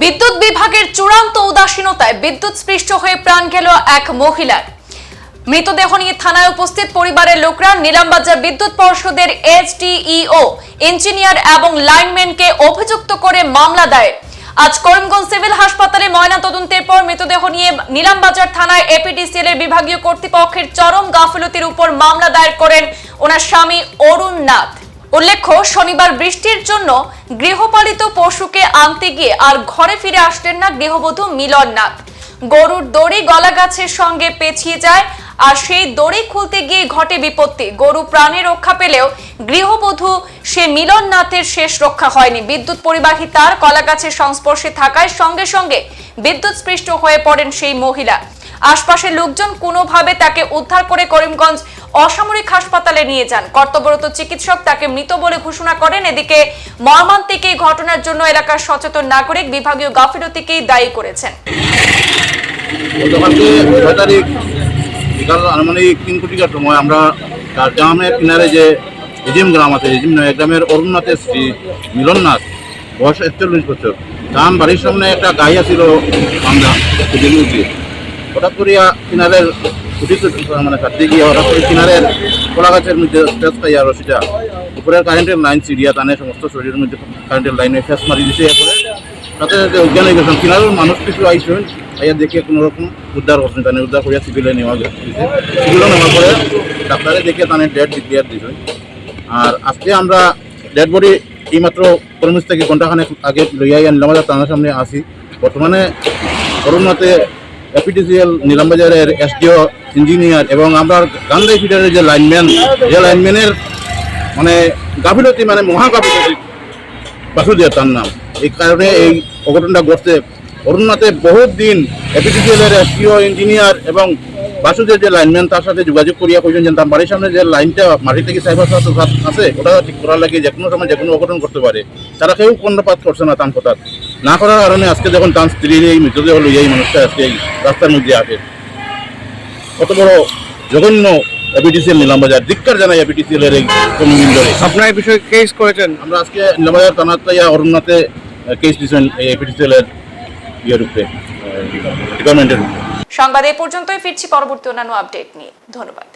বিদ্যুৎ বিভাগের চূড়ান্ত উদাসীনতায় বিদ্যুৎ স্পৃষ্ট হয়ে প্রাণ গেল এক মহিলার। মৃতদেহ নিয়ে থানায় উপস্থিত পরিবারের লোকরা নিলামবাজার বিদ্যুৎ পর্ষদের এইচডিইও ইঞ্জিনিয়ার এবং লাইনম্যানকে অভিযুক্ত করে মামলা দায়ের। আজ করিমগঞ্জ সিভিল হাসপাতালে ময়না তদন্তের পর মৃতদেহ নিয়ে নিলামবাজার থানায় এপিডিসিএল এর বিভাগীয় কর্তৃপক্ষের চরম গাফিলতির উপর মামলা দায়ের করেন ওনার স্বামী অরুণ নাথ। উল্লেখ্য, শনিবার বৃষ্টির জন্য গৃহপালিত পশুকে আনতে গিয়ে আর ঘরে ফিরে আসলেন না গৃহবধূ মিলন নাথ গরুর দড়ি গলা গাছের সঙ্গে পেঁচিয়ে যায় আর সেই দড়ি খুলতে গিয়ে ঘটে বিপত্তি। গরু প্রাণে রক্ষা পেলেও গৃহবধূ সে মিলন নাথের শেষ রক্ষা হয়নি। বিদ্যুৎ পরিবাহী তার কলা গাছের সংস্পর্শে থাকায় সঙ্গে সঙ্গে বিদ্যুৎ স্পৃষ্ট হয়ে পড়েন সেই মহিলা। আশপাশের লোকজন কোনোভাবে তাকে উদ্ধার করে করিমগঞ্জ অসামরিক হাসপাতালে নিয়ে যান। কর্তব্যরত চিকিৎসক তাকে মৃত বলে ঘোষণা করেন। এদিকে মর্মান্তিক এই ঘটনার জন্য এলাকার সচেতন নাগরিক বিভাগীয় গাফিলতিকেই দায়ী করেছেন। গতকালকে বিকাল আনুমানিক তিন কোটিকার সময় আমরা গ্রামের কিনারে যে এজিম গ্রাম আছে, এজিম গ্রামের অরুণনাথের স্ত্রী মিলন নাথ বয়স একচল্লিশ বছর, তার বাড়ির সামনে একটা গাই আছিল আমরা হঠাৎ করিয়া কিনারের খুঁটি মানে কাটতে গিয়ে হঠাৎ কিনারের কলা গাছের উপরের কারেন্টের লাইন চিড়িয়া টানে সমস্ত শরীরের মধ্যে কারেন্টের লাইনে দিছে হয়ে মানুষ কিছু আইয়া দেখে কোনো রকম উদ্ধার উদ্ধার নেওয়া ডাক্তারে দেখে তানে ডেট দিছে। আর আজকে আমরা এইমাত্র থেকে আগে লইয়াই আনলাম তার সামনে আসি। বর্তমানে করোনাতে এপিডিসিএল নিলামবাজারের এসডিও, ইঞ্জিনিয়ার এবং আমরা গান্ধাই ফিডারের যে লাইনম্যান, যে লাইনম্যানের মানে গাফিলতি মানে মহা গাফিলতি বাসুদেব তার নাম। এই কারণে এই অঘটনটা ঘটছে। অরুণনাথে বহুত দিন এপিডিসিএলের এসডিও, ইঞ্জিনিয়ার এবং বাসুদের যে লাইনম্যান, তার সাথে যোগাযোগ করিয়া কইছেন যে তার বাড়ির সামনে যে লাইনটা মাটি থেকে সাইবার আছে, ওটা ঠিক করার লাগে যে কোনো সময় যে কোনো অঘটন করতে পারে। তারা কেউ কর্ণপাত করছে না তার কথা না করার কারণে আজকে যখন তার স্ত্রীর এই মৃতদেহ লইয়া এই মানুষটা আজকে এই রাস্তার মধ্যে আসে কত বড় জঘন্য এপিডিসিএল নিলামবাজার। ধিক্কার জানাই এপিডিসিএল এর এই আপনার এই বিষয়ে কেস করেছেন? আমরা আজকে নিলামবাজার থানাতে ইয়া অরুণনাথে কেস দিয়েছেন এই এপিডিসিএল এর ইয়ের উপরে ডিপার্টমেন্টের উপরে সংবাদ এ পর্যন্তই ফিরছি পরবর্তী অন্যান্য আপডেট নিয়ে। ধন্যবাদ।